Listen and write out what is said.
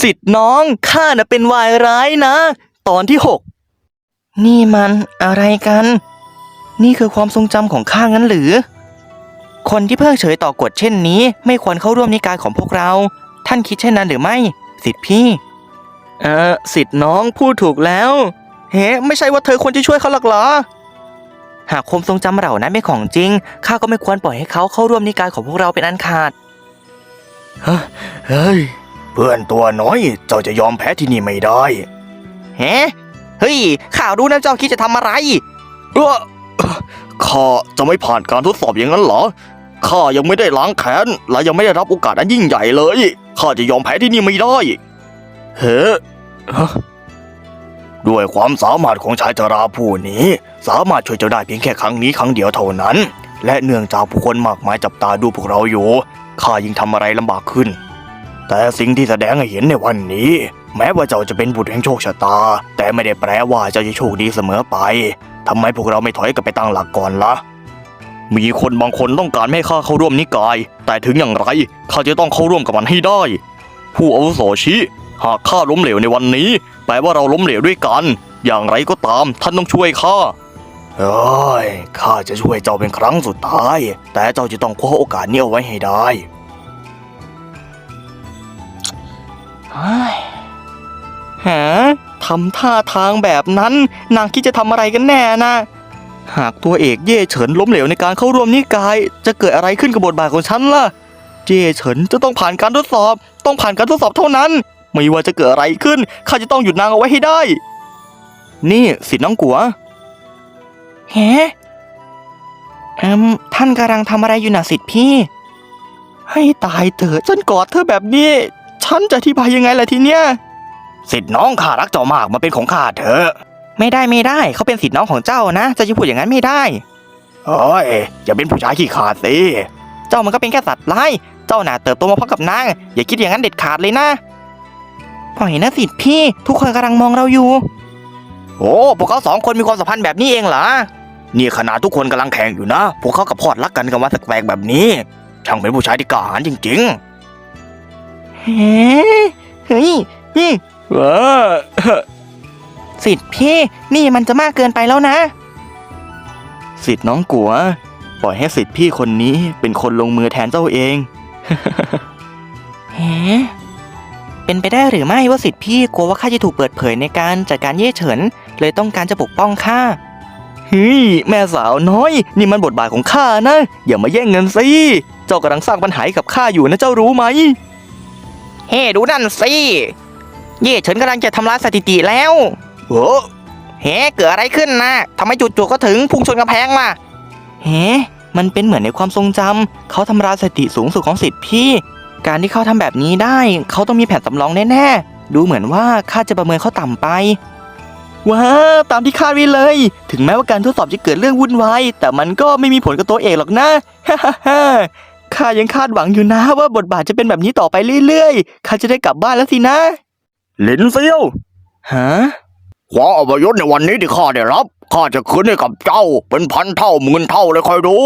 สิทธิ์น้องข้าน่ะเป็นวายร้ายนะ ตอนที่หกนี่มันอะไรกัน นี่คือความทรงจำของข้างั้นหรือ คนที่เพิกเฉยต่อกฎเช่นนี้ ไม่ควรเข้าร่วมนิกายของพวกเรา ท่านคิดเช่นนั้นหรือไม่ สิทธิ์พี่ เออสิทธิ์น้องพูดถูกแล้ว เฮ้ไม่ใช่ว่าเธอควรจะช่วยเขาหรอกเหรอ หากความทรงจำเหล่านั้นเป็นของจริงข้าก็ไม่ควรปล่อยให้เขาเข้าร่วมนิกายของพวกเราเป็นอันขาด เฮ้ย เพื่อนตัวน้อยเจ้าจะยอมแพ้ที่นี่ไม่ได้เฮ้เฮ้ยข้ารู้นะเจ้าคิดจะทำอะไรเออข้าจะไม่ผ่านการทดสอบอย่างนั้นเหรอข้ายังไม่ได้ล้างแค้นและยังไม่ได้รับโอกาสอันยิ่งใหญ่เลยข้าจะยอมแพ้ที่นี่ไม่ได้เฮ้ฮะด้วยความสามารถของชายชราผู้นี้ สามารถช่วยเจ้าได้เพียงแค่ครั้งนี้ครั้งเดียวเท่านั้น และเนื่องจากผู้คนมากมายจับตาดูพวกเราอยู่ข้ายิ่งทำอะไรลำบากขึ้น แต่สิ่งที่แสดงให้เห็นในวันนี้ แม้ว่าเจ้าจะเป็นบุตรแห่งโชคชะตา แต่ไม่ได้แปลว่าเจ้าจะโชคดีเสมอไปทำไมพวกเราไม่ถอยกลับไปตั้งหลักก่อนละ่ะมีคนบางคนต้องการให้ข้าเข้าร่วมนิกาย แต่ถึงอย่างไรข้าจะต้องเข้าร่วมกับมันให้ได้ ผู้อาวุโสชี้หากข้าล้มเหลวในวันนี้ แปลว่าเราล้มเหลวด้วยกัน อย่างไรก็ตามท่านต้องช่วยข้าเอ้ยข้าจะช่วยเจ้าเป็นครั้งสุดท้าย แต่เจ้าจะต้องคว้าโอกาสนี้เอาไว้ให้ได้ หาทำท่าทางแบบนั้นนางคิดจะทำอะไรกันแน่นะ หากตัวเอกเย่เฉินล้มเหลวในการเข้าร่วมนิกาย จะเกิดอะไรขึ้นกับบทบาทของฉันล่ะ เย่เฉินจะต้องผ่านการทดสอบ ต้องผ่านการทดสอบเท่านั้น ไม่ว่าจะเกิดอะไรขึ้นข้าจะต้องหยุดนางเอาไว้ให้ได้ นี่สิทธิ์น้องกัวเฮ้เอืมท่านกำลังทำอะไรอยู่น่ะสิทธิ์พี่ ให้ตายเถอะฉันกอดเธอแบบนี้ ฉันจะอธิบายยังไงล่ะทีเนี้ยสิทธิ์น้องข้ารักเจ้ามากมาเป็นของข้าเถอะไม่ได้ไม่ได้เขาเป็นสิทธิ์น้องของเจ้านะเจะจะพูดอย่างนั้นไม่ได้เอ้ยอย่าเป็นผู้ชายขี้ขลาดสิเจ้ามันก็เป็นแค่สัตว์ร้ายเจ้าน่ะเติบโตมาพร้อมกับนางอย่าคิดอย่างนั้นเด็ดขาดเลยนะปล่อยนะสิทธิ์พี่ ทุกคนกำลังมองเราอยู่ โอ้พวกเขาสองคนมีความสัมพันธ์แบบนี้เองเหรอนี่ขนาดทุกคนกำลังแข่งอยู่นะ พวกเขากับพอดรักกันกันมาสักแปลกแบบนี้ช่างเป็นผู้ชายที่กล้าหาญจริง เฮ้เฮ้ยนี่ๆเออสิทธิ์พี่นี่มันจะมากเกินไปแล้วนะ สิทธิ์น้องกัว ปล่อยให้สิทธิ์พี่คนนี้เป็นคนลงมือแทนเจ้าเองเฮ้เป็นไปได้หรือไม่ว่าสิทธิ์พี่กลัวว่าข้าจะถูกเปิดเผยในการจัดการเย่เฉิน เลยต้องการจะปกป้องข้าเฮ้ยแม่สาวน้อย นี่มันบทบาทของข้านะ อย่ามาแย่งเงินสิเจ้ากำลังสร้างปัญหาให้กับข้าอยู่นะเจ้ารู้ไหม เฮ้ดูนั่นสิ เย่เฉินกำลังจะทำลายสถิติแล้วเออเฮ้เกิดอะไรขึ้นนะทำไมจู่ๆก็ถึงพุ่งชนกำแพงล่ะเฮ้มันเป็นเหมือนในความทรงจำเขาทำลายสถิติสูงสุดของสิทธิ์พี่ การที่เขาทำแบบนี้ได้ เขาต้องมีแผนสำรองแน่ๆ ดูเหมือนว่าข้าจะประเมินเขาต่ำไปว้าตามที่คาดไว้เลย ถึงแม้ว่าการทดสอบจะเกิดเรื่องวุ่นวายแต่มันก็ไม่มีผลกับตัวเอกหรอกนะฮ่าฮ่าฮ่า ข้ายังคาดหวังอยู่นะว่าบทบาทจะเป็นแบบนี้ต่อไปเรื่อยๆ ข้าจะได้กลับบ้านแล้วสินะ หลินเซียว ฮะ ความอัปยศในวันนี้ที่ข้าได้รับ ข้าจะคืนให้กับเจ้า เป็นพันเท่าหมื่นเท่าเลยคอยดู